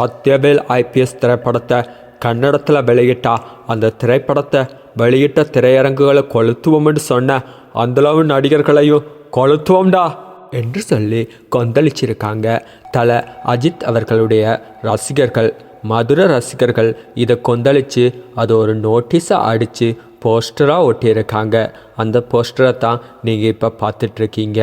Sathyavel IPS திரைப்படத்தை கன்னடத்தில் வெளியிட்டா அந்த திரைப்படத்தை வெளியிட்ட திரையரங்குகளை கொளுத்துவோம்னு சொன்ன அந்தளவு நடிகர்களையும் கொளுத்துவோம்டா என்று சொல்லி கொந்தளிச்சிருக்காங்க. தல அஜித் அவர்களுடைய ரசிகர்கள் மதுர ரசிகர்கள் இதை கொந்தளித்து அதை ஒரு நோட்டீஸாக அடித்து போஸ்டராக ஒட்டியிருக்காங்க. அந்த போஸ்டரை தான் நீங்கள் இப்போ பார்த்துட்ருக்கீங்க.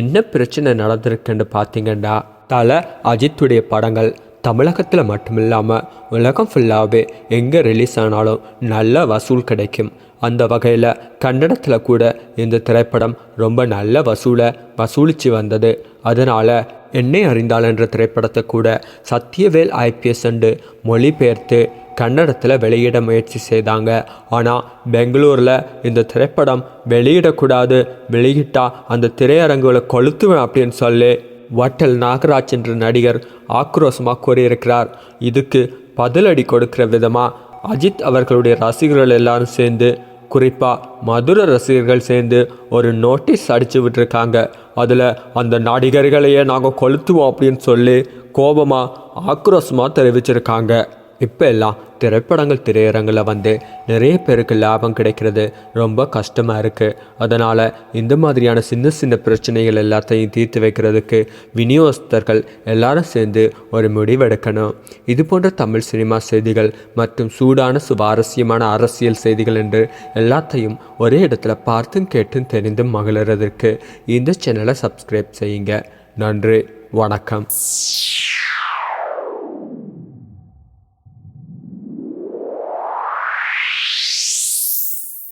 என்ன பிரச்சனை நடந்திருக்குன்னு பார்த்தீங்கன்னா தல அஜித்துடைய படங்கள் தமிழகத்தில் மட்டும் இல்லாமல் உலகம் ஃபுல்லாகவே எங்கே ரிலீஸ் ஆனாலும் நல்ல வசூல் கிடைக்கும். அந்த வகையில் கன்னடத்தில் கூட இந்த திரைப்படம் ரொம்ப நல்ல வசூலை வசூலித்து வந்தது. அதனால் என்னை அறிந்தாள் என்ற திரைப்படத்தை கூட சத்யவேல் ஐபிஎஸ் என்று மொழிபெயர்த்து கன்னடத்தில் வெளியிட முயற்சி செய்தாங்க. ஆனால் பெங்களூரில் இந்த திரைப்படம் வெளியிடக்கூடாது வெளியிட்டால் அந்த திரையரங்குகளை கொளுத்துவேன் அப்படின்னு சொல்லி வட்டல் நாகராஜ் என்ற நடிகர் ஆக்ரோஷமாக கூறியிருக்கிறார். இதுக்கு பதிலடி கொடுக்கிற விதமாக அஜித் அவர்களுடைய ரசிகர்கள் எல்லாரும் சேர்ந்து குறிப்பாக மதுர ரசிகர்கள் சேர்ந்து ஒரு நோட்டீஸ் அடிச்சு விட்டுருக்காங்க. அதில் அந்த நடிகர்களையே நாங்கள் கொளுத்துவோம் அப்படின்னு சொல்லி கோபமாக ஆக்ரோஷமாக தெரிவிச்சிருக்காங்க. இப்போ எல்லாம் திரைப்படங்கள் திரையரங்கில் வந்து நிறைய பேருக்கு லாபம் கிடைக்கிறது. ரொம்ப கஷ்டமாக இருக்குது அதனால் இந்த மாதிரியான சின்ன சின்ன பிரச்சனைகள் எல்லாத்தையும் தீர்த்து வைக்கிறதுக்கு விநியோகஸ்தர்கள் எல்லாரும் சேர்ந்து ஒரு முடிவெடுக்கணும். இது போன்ற தமிழ் சினிமா செய்திகள் மற்றும் சூடான சுவாரஸ்யமான அரசியல் செய்திகள் என்று எல்லாத்தையும் ஒரே இடத்துல பார்த்தும் கேட்டும் தெரிந்தும் மகிழறதற்கு இந்த சேனலை சப்ஸ்கிரைப் செய்யுங்க. நன்றி. வணக்கம்.